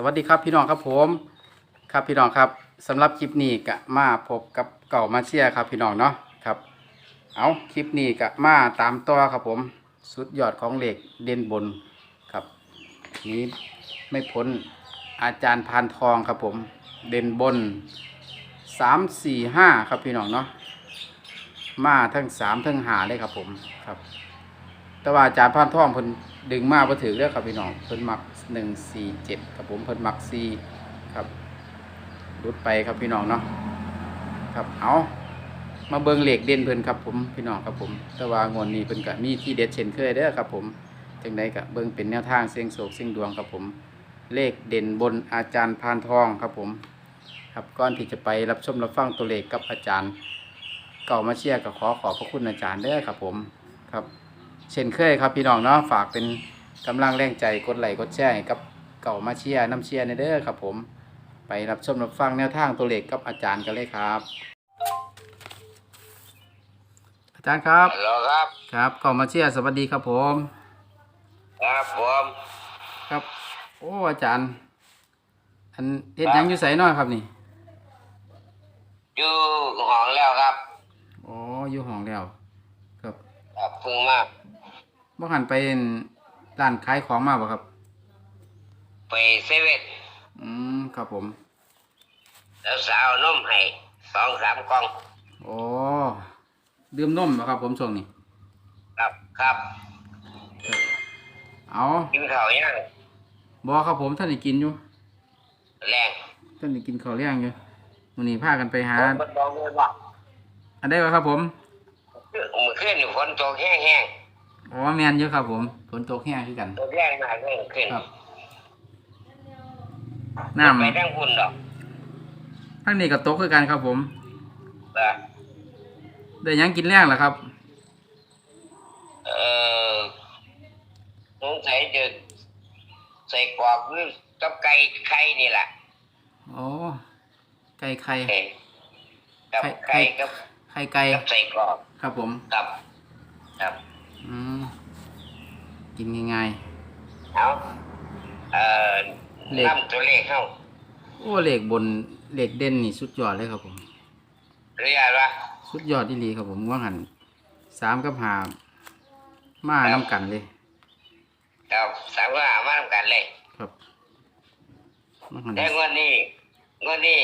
สวัสดีครับพี่น้องครับผมครับพี่น้องครับสำหรับคลิปนี้กะมาพบกับเก่ามาเชียครับพี่น้องเนาะครับเอาคลิปนี้กะมาตามต่อครับผมสุดยอดของเหล็กเด่นบนครับ นี้ไม่พ้นอาจารย์พานทองครับผมเด่นบนสามสี่ห้าครับพี่น้องเนาะมาทั้งสามทั้งหาเลยครับผมครับ แต่ว่าอาจารย์พานทองเพิ่นดึงมาบ่ถือเด้อครับพี่น้องเพิ่นมัก หนึ่งสี่เจ็ดครับผมเพิ่นมักสี่ครับรุดไปครับพี่น้องเนาะครับเอามาเบิงเหล็กเด่นเพิ่นครับผมพี่น้องครับผมแต่ว่างวดนี้เพิ่นก็มีที่เด็ดเช่นเคยเด้อครับผมจังไดก็เบิงเป็นแนวทางเสี่ยงโศกเสี่ยงดวงครับผม เลขเด่นบนอาจารย์พานทองครับผม ครับก่อนที่จะไปรับชมรับฟังตัวเลขกับอาจารย์ เก่ามาเชียร์ก็ขอขอบพระคุณอาจารย์เด้อครับผมครับ เช่นเคยครับพี่น้องเนาะฝากเป็น กำลังแรงใจกดไลค์กดแชร์ให้กับเก่ามาเชียร์น้ำเชียร์ในเด้อครับผมไปรับชมรับฟังแนวทางตัวเลขกับอาจารย์กันเลยครับ อาจารย์ครับฮัลโหลครับ ครับเก่ามาเชียร์สวัสดีครับผม ครับผมครับ โอ้อาจารย์ อันเฮ็ดหยังอยู่ไสน้อยครับนี่อยู่ห้องแล้วครับ อ๋ออยู่ห้องแล้ว ครับครับเพึ่งมาบ่หันไป ร้านขายของมาบ่ครับ ไปเซเว่นอืมครับผม แล้วสาวนมให้สองสามกล่อง โอ้ดื่มนมบ่ครับ ผมช่วงนี้ ครับครับเอากินข้าวยังบอครับผมท่านได้กินอยู่แรงท่านได้กินข้าวเลี้ยงอยู่มื้อนี้พากันไปหาฝนมันตกเลยบ่อันได้บ่ครับผมเมื่อคืนนี่ฝนตกแห้ง อ๋อแม่นอยู่ครับผมฝนตกแห้งคือกันๆตกแรงมากเลยเมื่อคืนครับ น้ำไปทั้งคุณดอกทั้งนี้ก็ตกคือกันครับผม นะได้หยังกินแรงล่ะครับ เออสงสัยจะใส่กรอกหรือกับไก่ไข่นี่แหละอ๋อไก่ไข่เอ้ยกับไข่ไก่กับไข่ไก่กับใส่กรอกครับผมครับ ครับ อืมกินง่ายเอาเอ่อเลขนำตัวเลขเข้าๆโอ้เลขบนเลขเด่นนี่สุดยอดเลยครับผมหรือยังวะสุดยอดที่ลีครับผมว่าหันสามกับหามาน้ำกันเลยครับสามก็หามาทำกันเลย ครับว่าหันแต่งวดนี้งวดนี้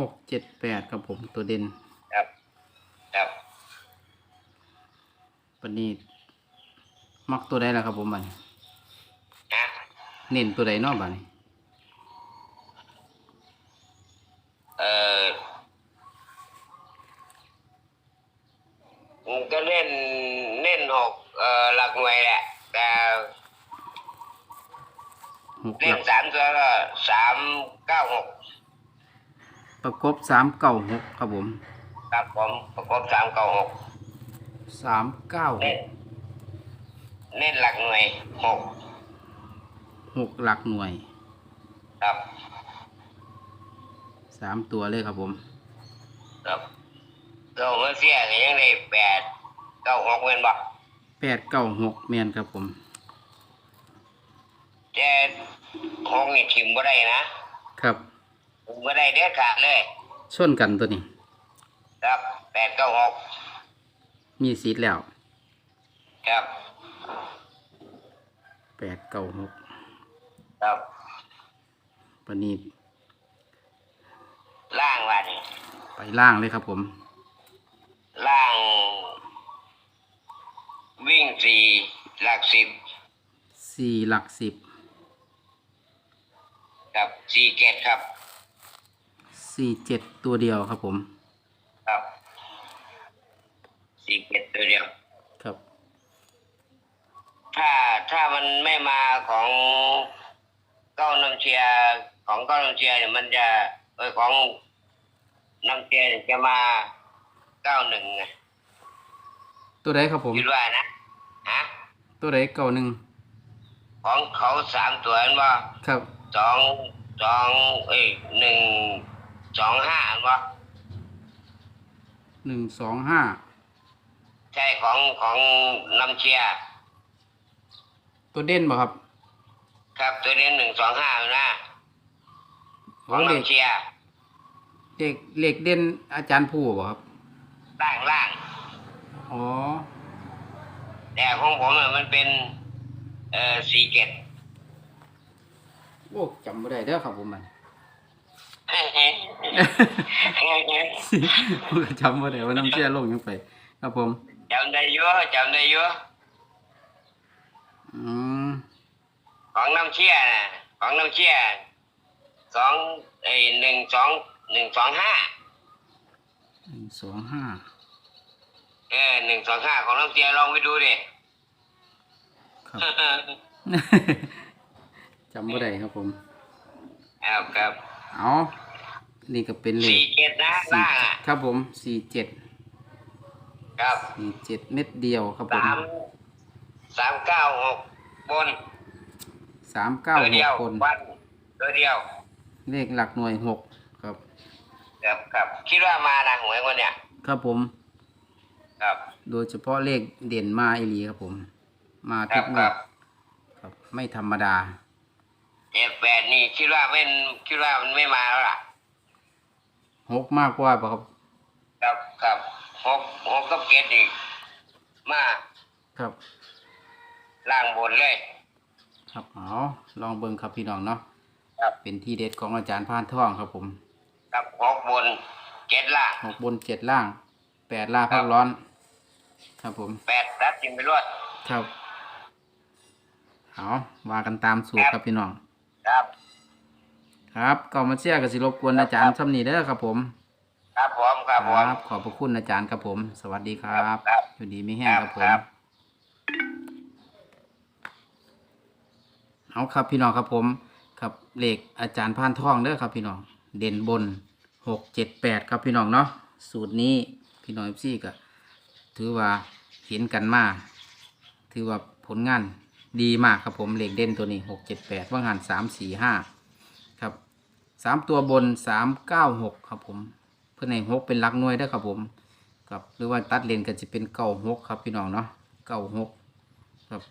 หกเจ็ดแปดครับผมตัวเด่นครับ ครับปันนี้ มักตัวใดล่ะครับผมบัดนฮะเน้นตัวใดเนอกบัดนเอ่อผมก็เล่นเล่นหกเอ่อหลักหน่วยแหละ แต่หกหเล่ลันกสามตัวก็สามเก้าหก ประกบสามเก้าหกครับผมครับผมประกบสามเก้าหกสามเก้าหเน้กนเน้นหลักหน่วยหกหกหลักหน่วยครับ สามตัวเลยครับผม ครับเราเมื่อเสียก็ยังได้แปดเก้าหกเงินบ่แปดเก้าหกเมียนครับผม แต่หกนี่ทิมบ่ได้นะครับทิม บ่ได้เด็ดขาดเลยชนกันตัวนี้ ครับแปดเก้าหกมีซีดแล้วครับแปดเก้าหกครับปันนี้ล่างว่านี่ไปล่างเลยครับผม ล่าง วิ่งสี่หลักสิบสี่หลักสิบกับสี่เกตครับ สี่เจ็ดตัวเดียวครับผม ครับสี่เกตตัวเดียว ครับ ถ้าถ้ามันไม่มาของเก้าน้ำเชียร์ของเก้าน้ำเชียร์เนี่ยมันจะเออของน้ำเชียร์เนี่ยจะมาเก้าหนึ่งไงตัวใดครับผม คิดว่านะฮะตัวใดเก้าหนึ่งของเขาสามตัวเห็นบ่ครับ สองสองเอ้ยหนึ่ง สองห้าเห็นบ่หนึ่งสองห้าใช่ของของน้ำเชียร์ตัวเด่นบ่ครับ ครับตัวเด่นหนึ่งสองห้านะขโอ้องเลขน้ำเชียร์เลขเลขเด่นอาจารย์ผู้บ่ครับล่างล่างอ๋อแต่ของผมอะมันเป็น เอ่อสี่เจ็ด โอ้จำไม่ได้เด้อครับผมมัน จำไม่ได้ว่าน้ำเชื่อลงยังไปครับผมจำได้เยอะจำได้เยอะอืมของน้ำเชียร์นะของน้ำเชียร์สองเอ้ยหนึ่งสองหนึ่งสองห้าหนึ่งสองห้าเออหนึ่งสองห้าของน้ำเชียร์ลองไปดูดิครับจำไม่ได้ครับผมครับครับ เอานี่ก็เป็นเลสี่ขเจ็ดนะสี่ล่างอะครับผมสี่เจ็ดครับสี่เจ็ดเม็ดเดียวครับผมสามสามเก้าหกบนสามเก้าตัวหเดีกยวคน วันตัวเดียวเลขหลักหน่วยหกครับ ครับครับคิดว่ามานะหวยคนเนี้ยครับผม ครับ โดยเฉพาะเลขเด่นมาอีหลีครับผม มาคทุรับกงควรัดบ ครับ ไม่ธรรมดา เจ็ดแปดนี่คิดว่าไม่คิดว่ามันไม่มาแล้วล่ะหกมากกว่าป่ะครับครับครับหกหกกับเจ็ดอีกมาครับล่างบนเลย ครับเอาลองเบิ่งครับพี่น้องเนาะครับ เป็นที่เด็ดของอาจารย์พานท่องครับผมครับหกบนเจ็ดล่างหกบนเจ็ดล่างแปดล่าพักร้อน ครับผม แปดรับจิมไปรวด ครับ เอาว่ากันตามสูตรครับพี่น้อง ครับ ครับเก่ามาเชียร์กับสิรบกวนอาจารย์ซ้ำนีเด้อครับผม ครับผมครับผมขอบพระคุณอาจารย์ครับผม สวัสดีครับครับ อยู่ดีไม่แห้งครับผมครับเอาครับพี่น้องครับผมครับเลขอาจารย์พานทองเด้อครับพี่น้องเด่นบนหกเจ็ดแปดครับพี่น้องเนาะสูตรนี้พี่น้องเอฟซีก็ถือว่าเห็นกันมา ถือว่าผลงาน ดีมากครับผมเลขเด่นตัวนี้หกเจ็ดแปดว่างานสามสี่ห้าครับสามตัวบนสามเก้าหกครับผมเพื่อนในหกเป็นหลักหน่วยเด้ครับผมครับหรือว่าตัดเลนก็จะเป็นเก้าหกครับพี่น้องเนาะเก้าหกครับ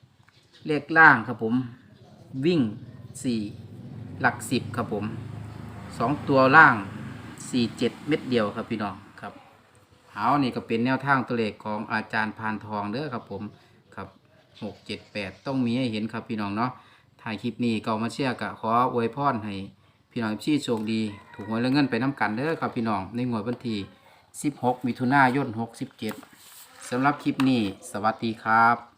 เลขล่างครับผมวิ่งสี่หลักสิบครับผมสองตัวล่างสี่เจ็ดเม็ดเดียวครับพี่น้องครับเอานี่ก็เป็นแนวทางตัวเลขของอาจารย์พานทองเด้อครับผมครับ หกเจ็ดแปดต้องมีให้เห็นครับพี่น้องเนาะถ่ายคลิปนี้ก็มาเชียร์กะขออวยพรให้พี่น้องชี่โชคดี ถูกหวยและเงินไปน้ำกันเด้อครับพี่น้องในงวดวันที่16 มิถุนายน 67สำหรับคลิปนี้ สวัสดีครับ